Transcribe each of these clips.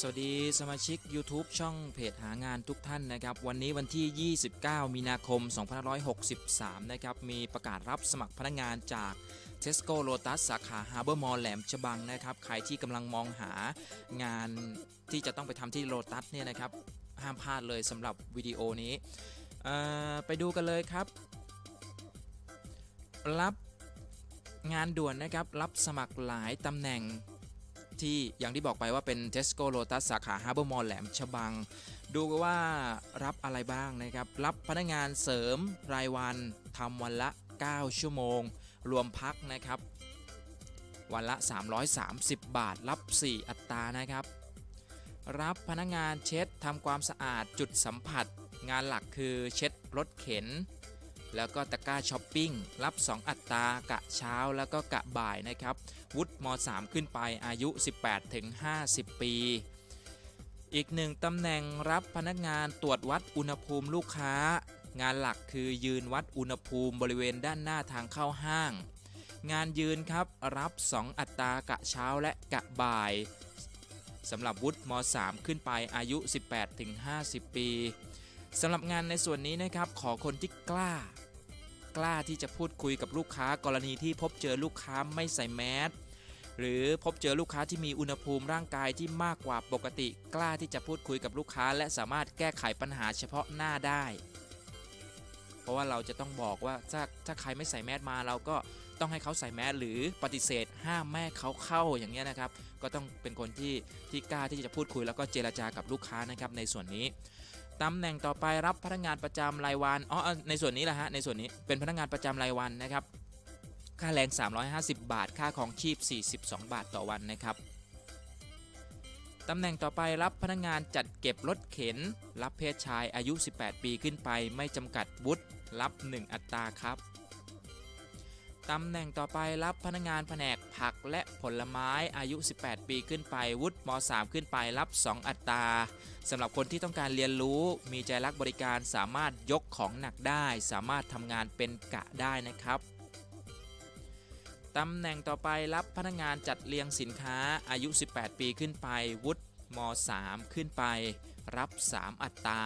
สวัสดีสมาชิก YouTube ช่องเพจหางานทุกท่านนะครับ วันนี้วันที่ 29 มีนาคม 2563 นะครับ มีประกาศรับสมัครพนักงานจาก Tesco Lotus สาขา Harbor Mall แหลมฉบังนะครับ ใครที่กำลังมองหางานที่จะต้องไปทำที่ Lotus เนี่ยนะครับ ห้ามพลาดเลยสำหรับวิดีโอนี้ ไปดูกันเลยครับ รับงานด่วนนะครับ รับสมัครหลายตำแหน่ง ที่อย่างที่บอกไปว่าเป็น Tesco Lotus สาขา Harbor Mall แหลมฉบัง ดูว่ารับอะไรบ้างนะครับ รับพนักงานเสริมรายวันทำวันละ 9 ชั่วโมง รวมพักนะครับ วันละ 330 บาท รับ 4 อัตรานะครับ รับพนักงานเช็ดทำความสะอาดจุดสัมผัส งานหลักคือเช็ดรถเข็น แล้วก็ตะกร้าช้อปปิ้งรับ 2 อัตรากะเช้าแล้วก็กะบ่ายนะครับ วุฒิม .3 ขึ้นไปอายุ 18ถึง50 ปี อีกหนึ่งตำแหน่งรับพนักงานตรวจวัดอุณหภูมิลูกค้า งานหลักคือยืนวัดอุณหภูมิบริเวณด้านหน้าทางเข้าห้าง งานยืนครับรับ 2 อัตรากะเช้าและกะบ่ายสำหรับวุฒิม .3 ขึ้นไปอายุ 18ถึง50 ปี สำหรับงานในส่วนนี้นะครับขอคนที่กล้า กล้าที่จะพูดคุยกับลูกค้ากรณีที่พบเจอลูกค้าไม่ใส่แมสหรือพบเจอลูกค้าที่มีอุณหภูมิร่างกายที่มากกว่าปกติ กล้าที่จะพูดคุยกับลูกค้า และสามารถแก้ไขปัญหาเฉพาะหน้าได้ เพราะว่าเราจะต้องบอกว่าถ้าถ้าใครไม่ใส่แมสมาเราก็ต้องให้เขาใส่แมสหรือปฏิเสธ ห้ามแม้เขาเข้าอย่างเงี้ยนะครับ ก็ต้องเป็นคนที่ที่กล้าที่จะพูดคุยแล้วก็เจรจากับลูกค้านะครับในส่วนนี้ ตำแหน่งต่อไปรับพนักงานประจำรายวันอ๋อในส่วนนี้แหละฮะในส่วนนี้เป็นพนักงานประจำรายวันนะครับ ค่าแรง 350 บาท ค่าของชีพ 42 บาทต่อวันนะครับตำแหน่งต่อไปรับพนักงานจัดเก็บรถเข็น รับเพศชายอายุ 18 ปีขึ้นไป ไม่จำกัดวุฒิรับ 1 อัตราครับ ตำแหน่งต่อไปรับพนักงานแผนกผักและผลไม้อายุ 18 ปีขึ้นไปวุฒิม .3 ขึ้นไปรับ 2 อัตราสำหรับคนที่ต้องการเรียนรู้มีใจรักบริการสามารถยกของหนักได้ สามารถทำงานเป็นกะได้นะครับตำแหน่งต่อไปรับพนักงานจัดเรียงสินค้าอายุ 18 ปีขึ้นไปวุฒิม .3 ขึ้นไป รับ 3 อัตรา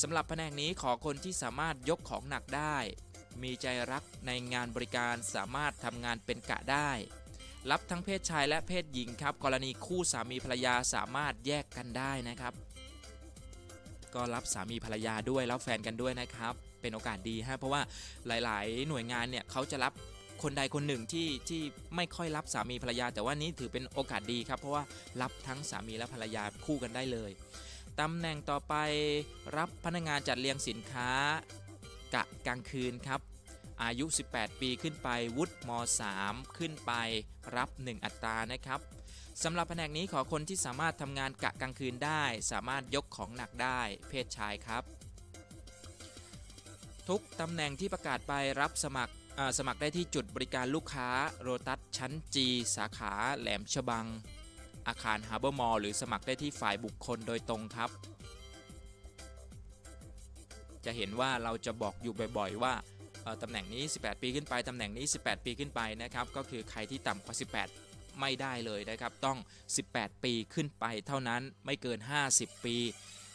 สำหรับแผนกนี้ขอคนที่สามารถยกของหนักได้ มีใจรักในงานบริการสามารถทำงานเป็นกะได้ รับทั้งเพศชายและเพศหญิงครับ กรณีคู่สามีภรรยาสามารถแยกกันได้นะครับ ก็รับสามีภรรยาด้วยรับแฟนกันด้วยนะครับ เป็นโอกาสดีฮะเพราะว่าหลาย ๆ หน่วยงานเนี่ยเขาจะรับคนใดคนหนึ่งที่ที่ไม่ค่อยรับสามีภรรยา แต่ว่านี้ถือเป็นโอกาสดีครับ เพราะว่ารับทั้งสามีและภรรยาคู่กันได้เลยตำแหน่งต่อไปรับพนักงานจัดเรียงสินค้า กะกลางคืนครับ อายุ 18 ปีขึ้นไปวุฒิม .3 ขึ้นไปรับ 1 อัตรานะครับสำหรับแผนกนี้ขอคนที่สามารถทำงานกะกลางคืนได้ สามารถยกของหนักได้ เพศชายครับ ทุกตำแหน่งที่ประกาศไปรับสมัครสมัครได้ที่จุดบริการลูกค้าโรตัสชั้น G สาขาแหลมฉบัง อาคารฮาร์เบอร์มอลหรือสมัครได้ที่ฝ่ายบุคคลโดยตรงครับ จะเห็นว่าเราจะบอกอยู่บ่อยๆ ว่าตำแหน่งนี้ 18 ปีขึ้นไป ตำแหน่งนี้ 18 ปีขึ้นไปนะครับ ก็คือใครที่ต่ำกว่า 18 ไม่ได้เลยนะครับ ต้อง 18 ปีขึ้นไปเท่านั้น ไม่เกิน 50 ปี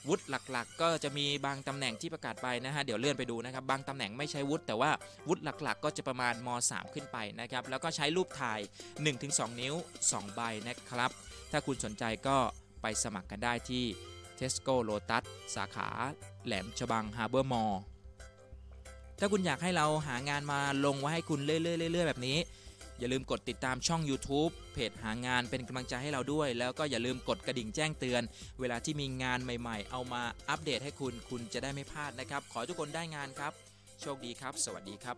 วุฒิหลักๆ ก็จะมีบางตำแหน่งที่ประกาศไปนะฮะ เดี๋ยวเลื่อนไปดูนะครับ บางตำแหน่งไม่ใช้วุฒิ แต่ว่าวุฒิหลักๆ ก็จะประมาณม .3 ขึ้นไปนะครับ แล้วก็ใช้รูปถ่าย 1-2 นิ้ว 2 ใบนะครับ ถ้าคุณสนใจก็ไปสมัครกันได้ที่ Tesco Lotus สาขาแหลมฉบัง Harbor Mall ถ้าคุณอยากให้เราหางานมาลงไว้ให้คุณเรื่อยๆๆแบบนี้ อย่าลืมกดติดตามช่อง YouTube เพจหางานเป็นกำลังใจให้เราด้วย แล้วก็อย่าลืมกดกระดิ่งแจ้งเตือน เวลาที่มีงานใหม่ๆ เอามาอัปเดตให้คุณคุณจะได้ไม่พลาดนะครับ ขอทุกคนได้งานครับ โชคดีครับ สวัสดีครับ